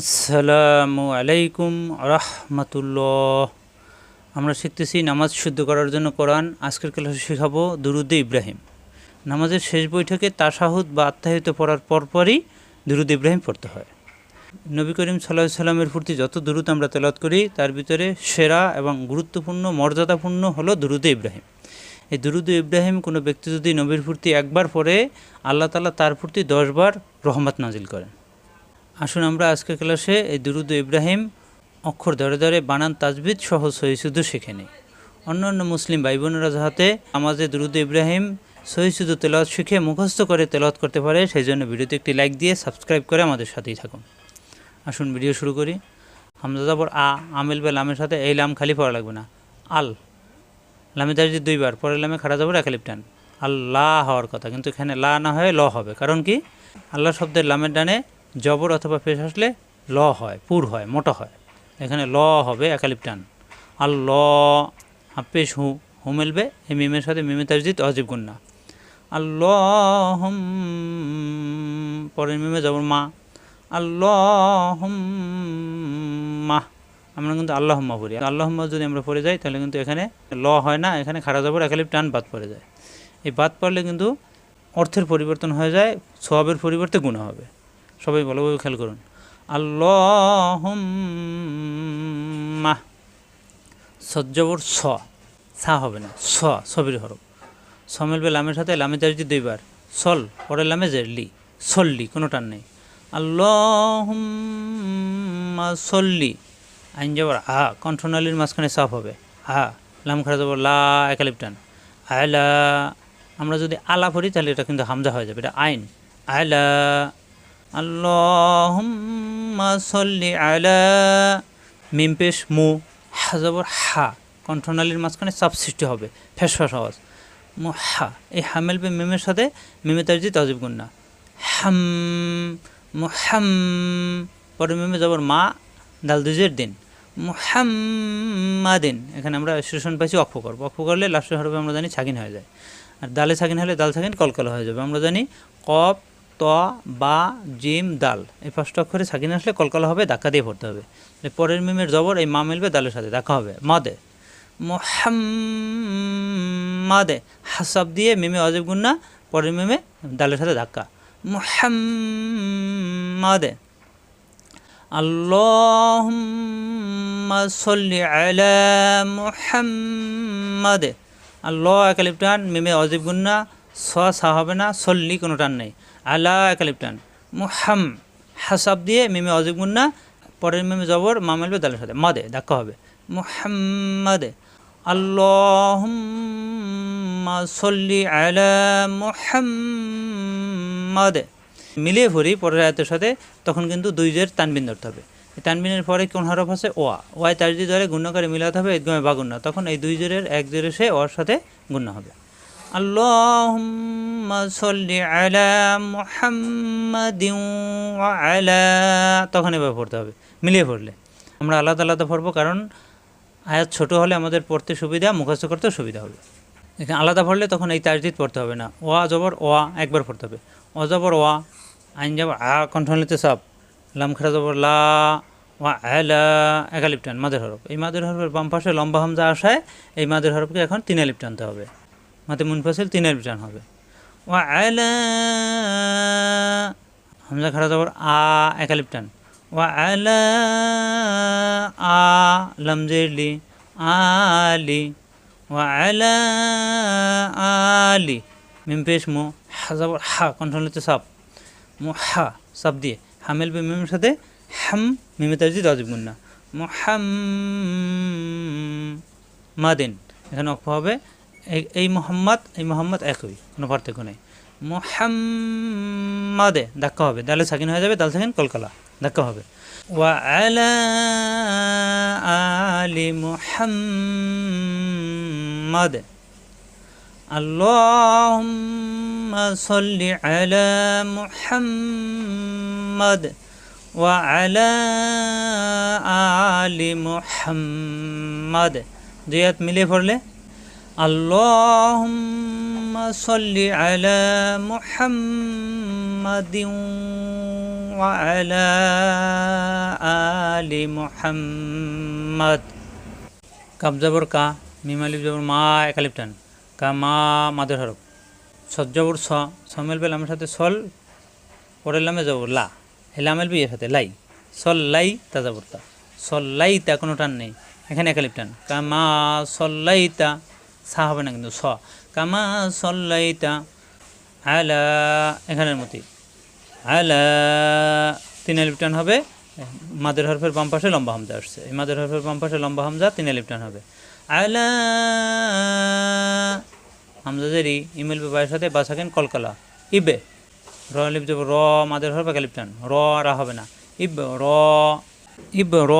আসসালামু আলাইকুম রহমতুল্লাহ। আমরা শিখতেছি নামাজ শুদ্ধ করার জন্য কোরআন। আজকের ক্লাসে শেখাবো দুরুদে ইব্রাহিম। নামাজের শেষ বৈঠকে তাশাহুদ বা আত্মাহিত পড়ার পরপরই দুরুদ ইব্রাহিম পড়তে হয়। নবী করিম সাল্লাহ সাল্লামের প্রতি যত দুরুদ আমরা তেলাত করি, তার ভিতরে সেরা এবং গুরুত্বপূর্ণ, মর্যাদাপূর্ণ হলো দুরুদে ইব্রাহিম। এই দুরুদ ইব্রাহিম কোনো ব্যক্তি যদি নবীর প্রতি একবার পড়ে, আল্লাহ তালা তার প্রতি দশবার রহমত নাজিল করেন। আসুন আমরা আজকের ক্লাসে এই দুরুদ ইব্রাহিম অক্ষর ধরে ধরে বানান তাজবিদ সহ সহি শুধু শিখে নিই। অন্য অন্য মুসলিম ভাই বোনেরা যাহাতে আমাদের দুরুদ ইব্রাহিম সহি শুধু তেলাওয়াত শিখে মুখস্থ করে তেলাওয়াত করতে পারে, সেই জন্য ভিডিওতে একটি লাইক দিয়ে সাবস্ক্রাইব করে আমাদের সাথেই থাকুন। আসুন ভিডিও শুরু করি। হামজা যাবর আ, আমেল বে লামের সাথে এই লাম খালি পড়া লাগবে না। আল, লামে দাঁড়িয়ে দুইবার, পরের লামে খাড়া যাবর একালিপ টান। আল্লাহ হওয়ার কথা, কিন্তু এখানে লা না হয়ে ল হবে। কারণ কি? আল্লাহ শব্দের লামের ডানে জবর অথবা পেশ আসলে ল হয়, পুর হয়, মোটা হয়। এখানে ল হবে একালিপ টান আল্ল পেশ হু হু মেলবে, এই মিমের সাথে মিমে তাজদিদ অজীব গুন্না আল্লাহ পরের মিমে জবর মা। আর ল আল্লাহ মা। আমরা কিন্তু আল্লাহম্মা পড়ি। আল্লাহম্মা যদি আমরা পড়ে যাই, তাহলে কিন্তু এখানে ল হয় না, এখানে খাড়া যাবর একালিপ টান বাদ পড়ে যায়। এই বাদ পড়লে কিন্তু অর্থের পরিবর্তন হয়ে যায় সবের পরিবর্তে গুণা হবে। সবাই ভালোভাবে খেয়াল করুন। আল্লাহ সজ্জবর স, সা হবে না, স, সবির হরফ। স মিলবে লামের সাথে লামে দাঁড়িয়ে দুইবার। সল পরে লামে জেরলি, সল্লি, কোনো টান নেই। আল্লাহ সল্লি, আইন যাবার হা কণ্ঠনালীর মাঝখানে সাফ হবে। হা লাম খাড়া যাব লা, একালিপ টান। আয়লা, আমরা যদি আলা পড়ি তাহলে এটা কিন্তু হামজা হয়ে যাবে, এটা আইন। আয়লা আল্লাহুম্মা সল্লি আলা মিম পেশ মু হাজাবর হা, কণ্ঠনালীর মাঝখানে চাপ সৃষ্টি হবে ফেস ফেস আওয়াজ। মু হা, এই হামেল বে মিমের সাথে মিমে তারজি তাজিব গুন্না হাম মুহাম পরে মিমে যাবর মা, দাল দুজের দিন। মুহাম্মাদিন এখানে আমরা স্টেশন পাইছি অক্ষ করব। অক্ষ করলে লাস্টের হরফে আমরা জানি ছাগিন হয়ে যায়। আর দালে ছাগিন হলে দাল ছাগিন কলকল হয়ে যাবে। আমরা জানি কপ ত, বা, জিম, দাল। এই পাঁচটা অক্ষরে ছাগিন আসলে কলকলা হবে, ধাক্কা দিয়ে পড়তে হবে। পরের মিমের জবর, এই মা মিলবে দালের সাথে, দেখা হবে। মাদে। মোহাম্মাদে। হাসাব দিয়ে মিমে অজীব গুন্না, পরের মিমে দালের সাথে ধাক্কা। মোহাম্মাদে। আল্লাহুম্মা সল্লি আলা মুহাম্মাদে। আল্লাহ একালিপ টান, মিমে অজীব গুন্না, স, সা হবে না, সল্লি কোনো টান নেই। আলা একালিপ টান মুহাম, হাসাব দিয়ে মিমে অজীব গুন্না পরের মিমে জবর মামেলবে দালের সাথে। মাদে, ধাক্কা হবে। মুহাম্মাদে, আল্লাহুম্মা সল্লি আলা মুহাম্মাদে। মিলিয়ে ভরি পরের আয়তের সাথে, তখন কিন্তু দুই জের তানবিন ধরতে হবে। তানবিনের পরে কোন হরফ আছে? ওয়া। ওয়াই তার যদি ধরে গুণ্যকারে মিলাতে হবে একদমে বা গুণ্য তখন এই দুই জেরের এক জোরে সে ওয়ার সাথে গুণ্য হবে। সল্লি আলা মুহাম্মাদিন ওয়া আলা, তখন এভাবে পড়তে হবে, মিলিয়ে পড়লে। আমরা আলাদা আলাদা পড়ব, কারণ আয়াত ছোট হলে আমাদের পড়তে সুবিধা, মুখস্থ করতে সুবিধা হবে। এখানে আলাদা পড়লে তখন এই তাজদিদ পড়তে হবে না। ওয়া, জবর, ওয়া, একবার পড়তে হবে। অজবর ওয়া, আইন যাব আ কণ্ঠনিতে সব। লাম খারা জবর, লা, ওয়া আলা একালিপ টান, মাদের হরফ। এই মাদের হরফের বাম পাশে লম্বা হামজা আসায়, এই মাদের হরফকে এখন তিন আলিপ টানতে হবে। মাতে মুনফাসিল তিন আলিপ টান হবে। ওয়া আলা হামজা খারা জবর আ, একালিপ টান। ওয়া আলা আ লামজেরলি আলি ওয়া আলা আলি মিম পেশ মু হাজাবর হা হচ্ছে সাপ মো, হা সাপ দিয়ে। হামেল বে মিমের সাথে হাম, মিমে তাজি রাজীব গুন্না মোহাম মাদিন। এখানে অক্ষ হবে এই মোহাম্মদ এই মোহাম্মদ একই, কোনো পার্থক্য নেই। মোহাম্মদে ধাক্কা হবে, দালে সাকিন হয়ে যাবে, দাল সাকিন কলকালা, ধাক্কা হবে। ওয়া আলা আলি মোহাম্মদ। আল্লাহুম্মা সাল্লি আলা মুহাম্মাদ। ওয়া আলা আলি মুহাম্মাদ। দুই হাত মিলিয়ে পড়লে اللهم صل على محمد وعلى আলি মুহাম্মদ কাব জবর কা মিম আলিফ জবর মা একালিপটান কা মা মাদের হরফ সদ জবর স সমেল বেল আমার সাথে সল পরের লামে জবর লা হেলামেল বি এর সাথে লাই সল লাই তা জবর তা সল লাই তা কোনো টান নেই এখানে একালিপ টান কামা সল্লাইতা সা হবে না কিন্তু স। কামা সল্লাইতা আলা, এখানের মতোই আলা, তিন আলিপ টান হবে। মাদের হরফের বাম লম্বা হামজা আসছে। এই মাদের হরফের বাম লম্বা হামজা তিন আলিপ টান হবে। আলা, হামজা জেরি, ইমেল বাবার সাথে বাসাকেন কলকলা। ইবে, র আলিপ যাব র, মাদের হরফ একালিপ টান। র, রা হবে না। ইব, র ইব, র,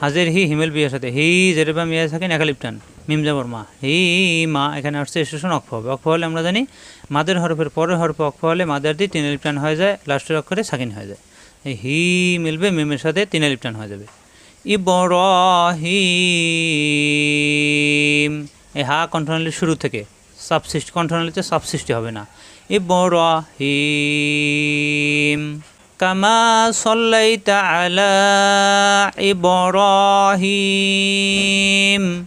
হাজের হি, হিমেল বিয়ের সাথে। হি, জেরে বা মিয়া থাকেন একালিপ টান। মিম মা। হি মা, এখানে আসছে স্টেশন অক্ষ হবে অক্ষ হলে আমরা জানি মাদের হরফের পরের হরফ অক্ষ হলে মাদের দিয়ে তিন লিপটান হয়ে যায়, লাস্টের অক্ষরে সাকিন হয়ে যায়। এই হি মিলবে মিমের সাথে তিন লিপটান হয়ে যাবে। ই ইবরাহিম। এই হা কণ্ঠনালীর শুরু থেকে সাবসৃষ্টি কণ্ঠনালীতে সাবসৃষ্টি হবে না। ইবরাহিম। কামা সল্লাই সল্লাইতা আলা ইবরাহিম।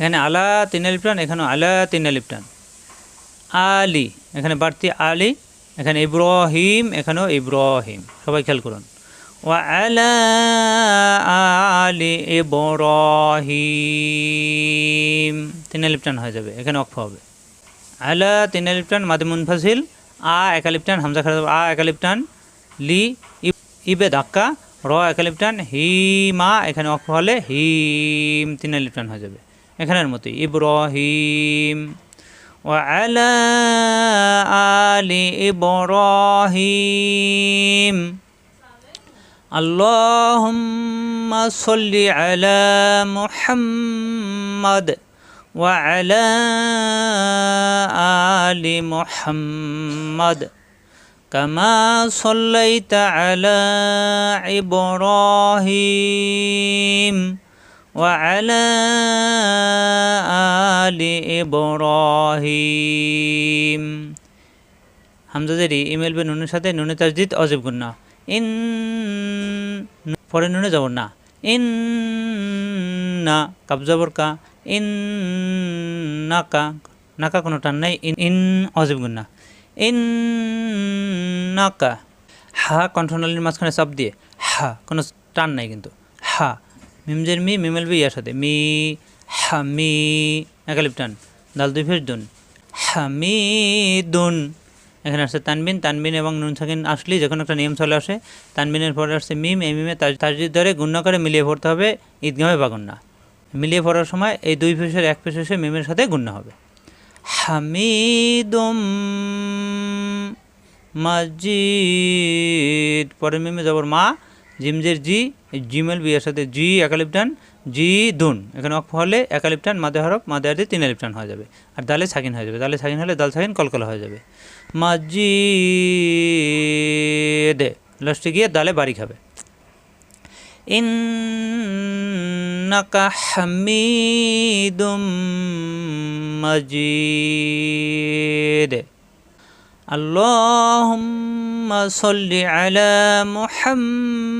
এখানে আলা তিন এখানেও আলা তিন লিপটান আলি, এখানে বাড়তি আলি, এখানে ইব্রাহিম, এখানেও ইব্রাহিম। সবাই খেয়াল করুন। ও আলা আলি ইব্রাহিম। তিন লিপটান হয়ে যাবে, এখানে অক্ষ হবে। আলা তিন লিপটান মাদে মুনফাসিল। আ একালিপটান হামজা খারাপ আ একালিপটান লি, ইব- ধাক্কা। র একালিপটান হিমা এখানে অক্ষ হলে হিম তিন হয়ে যাবে। এখানের মতোই ইব্রাহিম وعلى آل إبراهيم اللهم صل على محمد وعلى آل محمد كما صليت على إبراهيم وعلى آل إبراهيم হামজা জেরি ইমেল বে নুনের সাথে নুনে তাজদিদ অজীব গুন্না ইন পরে নুনে যাব না ইন না কাবজাবর কা ইন নাকা নাকা কোনো টান নাই ইন ইন অজীব গুন্না ইন নাকা হা কণ্ঠনালীর মাঝখানে চাপ দিয়ে হা কোনো টান নাই কিন্তু হা মিমজের মি, মিমেল বি ইয়ার সাথে। মি, হা, মি একালিপ টান দাল দুই ফের দুন। হামিদুন এখানে আসছে তানবিন। তানবিন এবং নুন সাকিন আসলেই যখন একটা নিয়ম চলে আসে। তানবিনের পরে আসছে মিম। এই মিমে তাজদিদ ধরে গুণ্য করে মিলিয়ে পড়তে হবে ঈদগামে বা গুন্না মিলিয়ে পড়ার সময় এই দুই পেশের এক পেশ এসে মিমের সাথে গুণ্য হবে। হামিদুম মাজিদ। পরে মিমে যাবর মা জিমজের জি, জিমেল বিয়ের সাথে জি একালিপটান, জি দুন। এখানে অক্ফ হলে একালিপটান, মাদে হরফ, মাদে আর তিন এলিপটান হয়ে যাবে। আর দালে সাকিন হয়ে যাবে। দালে সাকিন হলে দাল সাকিন কলকলা হয়ে যাবে। মাজি দে লাস্টে গিয়ে দালে বাড়ি খাবে। ইন্নাকা হামিদুম মাজিদ। আল্লাহুম্মা সাল্লি আলা মুহাম্মাদ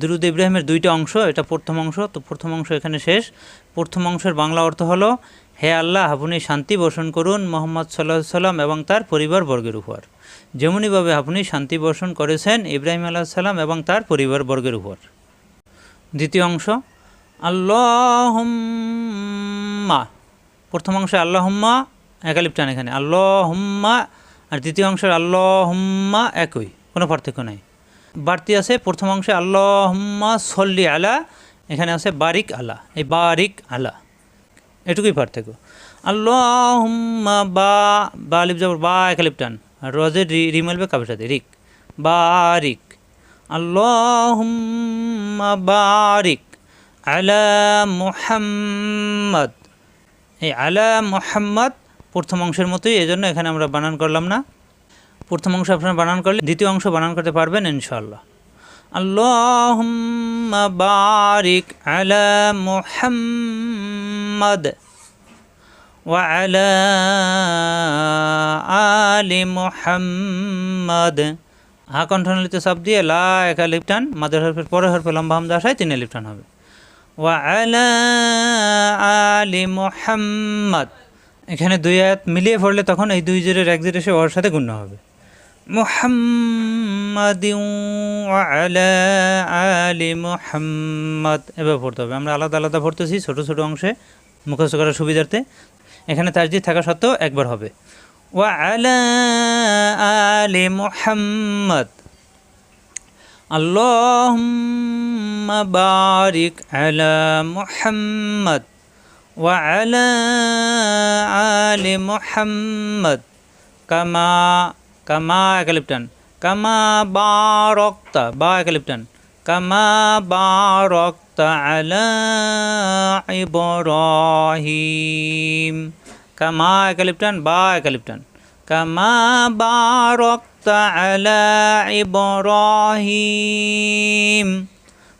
দুরুদ ইব্রাহিমের দুইটা অংশ, এটা প্রথম অংশ, তো প্রথম অংশ এখানে শেষ। প্রথম অংশের বাংলা অর্থ হলো, হে আল্লাহ, আপনি শান্তি বর্ষণ করুন মোহাম্মদ সাল্লাহ সাল্লাম এবং তার পরিবার বর্গের উপর। যেমনইভাবে আপনি শান্তি বর্ষণ করেছেন ইব্রাহিম আল্লাহ সাল্লাম এবং তার পরিবার বর্গের উপর। দ্বিতীয় অংশ, আল্লাহুম্মা। হুম্মা প্রথম অংশে আল্লাহ হুম্মা একালিপ টান এখানে আল্লাহ হুম্মা আর দ্বিতীয় অংশের আল্লাহ হুম্মা একই, কোনো পার্থক্য নাই। বাড়তি আছে। প্রথম অংশে আল্লাহ হুম্মা সল্লি আলা, এখানে আছে বারিক আলা, এই বারিক আলা। এটুকুই পার্থক্য। আল্লাহ হুম্মা বা বা আলিফ যাবর বা একালিপ টান। আর রজের রি রিমালবে সাথে, রিক। বারিক। আল্লাহ হুম্মা বারিক আলা মুহাম্মদ। এই আলা মুহাম্মদ প্রথম অংশের মতোই এই জন্য এখানে আমরা বানান করলাম না। প্রথম অংশ আপনারা বানান করলে দ্বিতীয় অংশ বানান করতে পারবেন ইনশাল্লাহ আল্লাহুম্মা বারিক আলা মুহাম্মদ وعلى آل محمد হা কণ্ঠনালিতে সব দিয়ে লা একা লিপটান মাদের হরফের পরের হরফে লম্বা হামদা আসায় তিনে লিপটান হবে وعلى آل محمد এখানে দুই আয়াত মিলিয়ে পড়লে তখন এই দুই জেরের এক জের এসে ওর সাথে গুণ্য হবে মুহাম্মাদ আলা আলি মুহাম্মদ এভাবে পড়তে হবে আমরা আলাদা আলাদা পড়তেছি ছোট ছোট অংশে মুখস্থ করার সুবিধার্থে এখানে তাজদি থাকা সত্ত্বেও একবার হবে ওয়া আলা আলি মুহাম্মদ اللهم بارك على محمد وعلى آل محمد كما কামা একালিপ্টান, কামা বা রক্তা, বা একালিপ্টান, কামা বা রক্তা আলা ইব্রাহিম, কামা একালিপ্টান, বা একালিপ্টান, কামা বা রক্তা আলা ইব্রাহিম।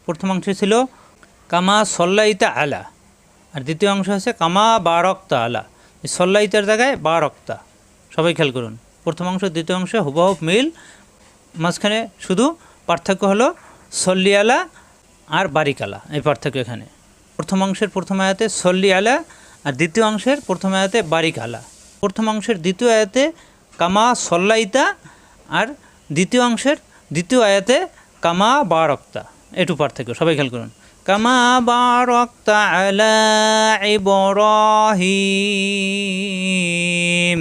প্রথম অংশ ছিল কামা সল্লাইতা আলা, আর দ্বিতীয় অংশ আছে কামা বা রক্তা আলা। সল্লাইতার জায়গায় বা রক্তা। সবাই খেয়াল করুন। প্রথম অংশ দ্বিতীয় অংশ হুবহুব মিল। মাঝখানে শুধু পার্থক্য হলো সল্লি আলা আর বারিক আলা এই পার্থক্য এখানে। প্রথম অংশের প্রথম আয়াতে সল্লি আলা আর দ্বিতীয় অংশের প্রথম আয়াতে বারিক আলা প্রথম অংশের দ্বিতীয় আয়াতে কামা সল্লাইতা আর দ্বিতীয় অংশের দ্বিতীয় আয়াতে কামা বারক্তা। এটু পার্থক্য, সবাই খেয়াল করুন। কামা বারক্তা আলা ইব্রাহিম।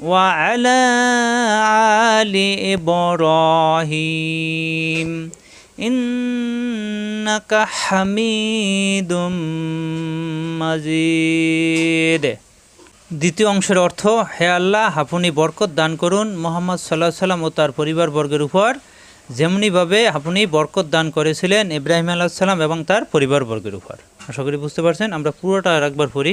وعلى آل إبراهيم إنك حميد مجيد দ্বিতীয় অংশের অর্থ হে আল্লাহ আপনি বরকত দান করুন মোহাম্মদ সাল্লাহ সাল্লাম ও তার পরিবারবর্গের উপর যেমনিভাবে আপনি বরকত দান করেছিলেন ইব্রাহিম আল্লাহ সাল্লাম এবং তার পরিবারবর্গের উপর আশা করি বুঝতে পারছেন আমরা পুরোটা আর একবার পড়ি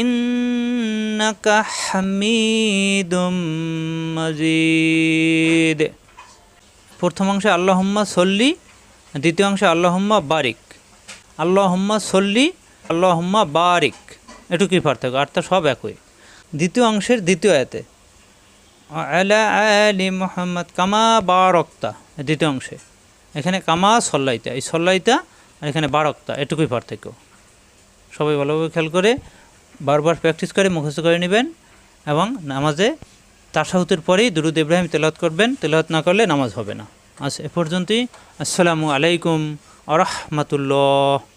ইন্নাকা হামিদুম মজিদ। প্রথম অংশে আল্লাহম্মা সল্লি, দ্বিতীয় অংশে আল্লাহম্মা বারিক। আল্লাহম্মা সল্লি, আল্লাহম্মা বারিক। এটুকুই পার্থক্য, আর তা সব একই। দ্বিতীয় অংশের দ্বিতীয় এতে আলা আলি মোহাম্মদ কামা বারক্তা, দ্বিতীয় অংশে। এখানে কামা সল্লাইতা, এই সল্লাইতা আর এখানে বারক্তা, এটুকুই পার্থক্য। সবাই ভালোভাবে খেয়াল করে বারবার প্র্যাকটিস করে, মুখস্থ করে নেবেন এবং নামাজে তাসাহুতের পরেই দুরুদ ইব্রাহিম তেলাওয়াত করবেন। তেলাওয়াত না করলে নামাজ হবে না। আচ্ছা এ পর্যন্তই। আসসালামু আলাইকুম আরহামতুল্লাহ রহমতুল্লাহ।